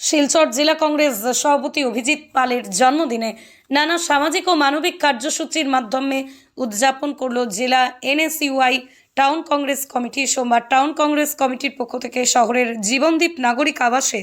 শিলচর জেলা কংগ্রেস সভাপতি অভিজিৎ পালের জন্মদিনে নানা সামাজিক ও মানবিক কার্যসূচির মাধ্যমে উদযাপন করল জেলা এনএসইউআই টাউন কংগ্রেস কমিটি। সোমবার টাউন কংগ্রেস কমিটির পক্ষ থেকে শহরের জীবনদ্বীপ নাগরিক আবাসে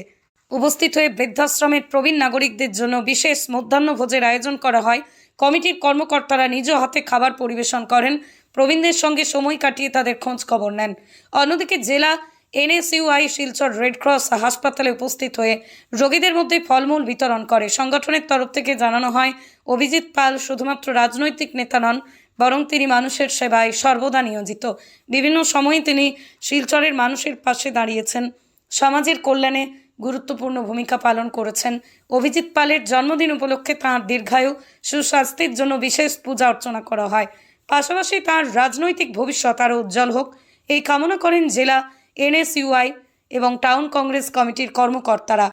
উপস্থিত হয়ে বৃদ্ধাশ্রমের প্রবীণ নাগরিকদের জন্য বিশেষ মধ্যাহ্ন ভোজের আয়োজন করা হয়। কমিটির কর্মকর্তারা নিজ হাতে খাবার পরিবেশন করেন। প্রবীণদের সঙ্গে সময় কাটিয়ে তাদের খোঁজ খবর নেন। অন্যদিকে জেলা এনএসইউআই, শিলচর রেড ক্রস হাসপাতালে উপস্থিত হয়ে রোগীদের মধ্যে ফলমূল বিতরণ করে। সংগঠনের তরফ থেকে জানানো হয়, অভিজিৎ পাল শুধুমাত্র রাজনৈতিক নেতা নন, বরং তিনি মানুষের সেবায় সর্বদা নিয়োজিত। বিভিন্ন সময়ে তিনি শিলচরের মানুষের পাশে দাঁড়িয়েছেন। সমাজের কল্যাণে গুরুত্বপূর্ণ ভূমিকা পালন করেছেন। অভিজিৎ পালের জন্মদিন উপলক্ষে তাঁর দীর্ঘায়ু সুস্বাস্থ্যের জন্য বিশেষ পূজা অর্চনা করা হয়। পাশাপাশি তার রাজনৈতিক ভবিষ্যৎ আরও উজ্জ্বল হোক। এই কামনা করেন জেলা এনএসইউআই এবং টাউন কংগ্রেস কমিটির কর্মকর্তারা।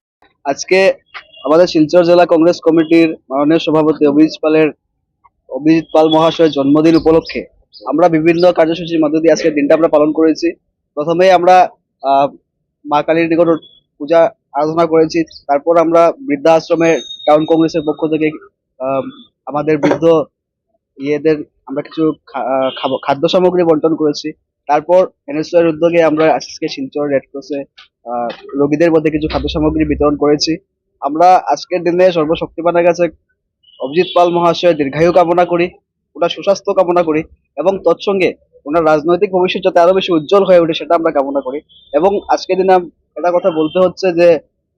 আজকে আমাদের শিলচর জেলা কংগ্রেস কমিটির মাননীয় সভাপতি অভিজিৎ পালের, অভিজিৎ পাল মহাশয়ের জন্মদিন উপলক্ষে আমরা বিভিন্ন কার্যসূচির মধ্য দিয়ে আজকে দিনটা আমরা পালন করেছি। প্রথমে আমরা মা কালীর নিকট পূজা আরাধনা করেছি। তারপর আমরা বৃদ্ধাশ্রমে টাউন কংগ্রেসের পক্ষ থেকে আমাদের বৃদ্ধ ইয়েদের আমরা কিছু খাদ্য সামগ্রী বন্টন করেছি। তারপর এনএসএর উদ্যোগে আমরা আজকে শিলচর রেড ক্রসে রোগীদের মধ্যে কিছু খাদ্য সামগ্রী বিতরণ করেছি। আমরা আজকের দিনে সর্বশক্তিমানের কাছে অভিজিৎ পাল মহাশয়ের দীর্ঘায়ু কামনা করি, ওনার সুস্বাস্থ্য কামনা করি এবং তৎসঙ্গে ওনার রাজনৈতিক ভবিষ্যৎ যাতে আরও বেশি উজ্জ্বল হয়ে ওঠে সেটা আমরা কামনা করি। এবং আজকের দিনে একটা কথা বলতে হচ্ছে যে,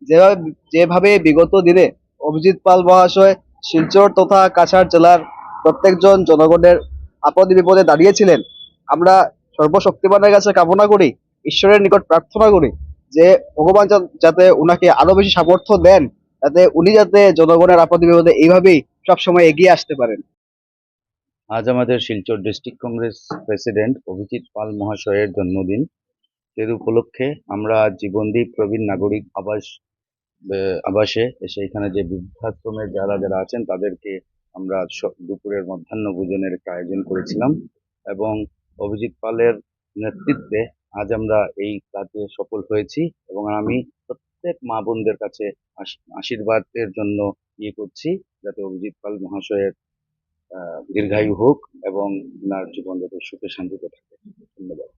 যেভাবে যেভাবে বিগত দিনে অভিজিৎ পাল মহাশয় শিলচর তথা কাছাড় জেলার প্রত্যেকজন জনগণের আপদে বিপদে দাঁড়িয়েছিলেন, আমরা সর্বশক্তিমানের কাছে কামনা করি, ঈশ্বরের নিকট প্রার্থনা করি যে ভগবান যাতে উনাকে আরও বেশি সামর্থ্য দেন, যাতে উনি যাতে জনগণের আপদে বিপদে এইভাবেই সবসময় এগিয়ে আসতে পারেন। আজ আমাদের শিলচর ডিস্ট্রিক্ট কংগ্রেস প্রেসিডেন্ট অভিজিৎ পাল মহাশয়ের জন্মদিন। এর উপলক্ষে আমরা জীবনদীপ প্রবীণ নাগরিক আবাস আবাসে এসে এখানে যে বৃদ্ধাশ্রমের যারা যারা আছেন তাদেরকে আমরা দুপুরের মধ্যাহ্ন ভোজনের একটা আয়োজন করেছিলাম এবং অভিজিৎ পালের নেতৃত্বে আজ আমরা এই কাজে সফল হয়েছি এবং আমি প্রত্যেক মা বোনদের কাছে আশ- আশীর্বাদের জন্য ইয়ে করছি যাতে অভিজিৎ পাল মহাশয়ের দীর্ঘায়ু হোক এবং ওনার জীবন যাতে সুখে শান্তিতে থাকে। ধন্যবাদ।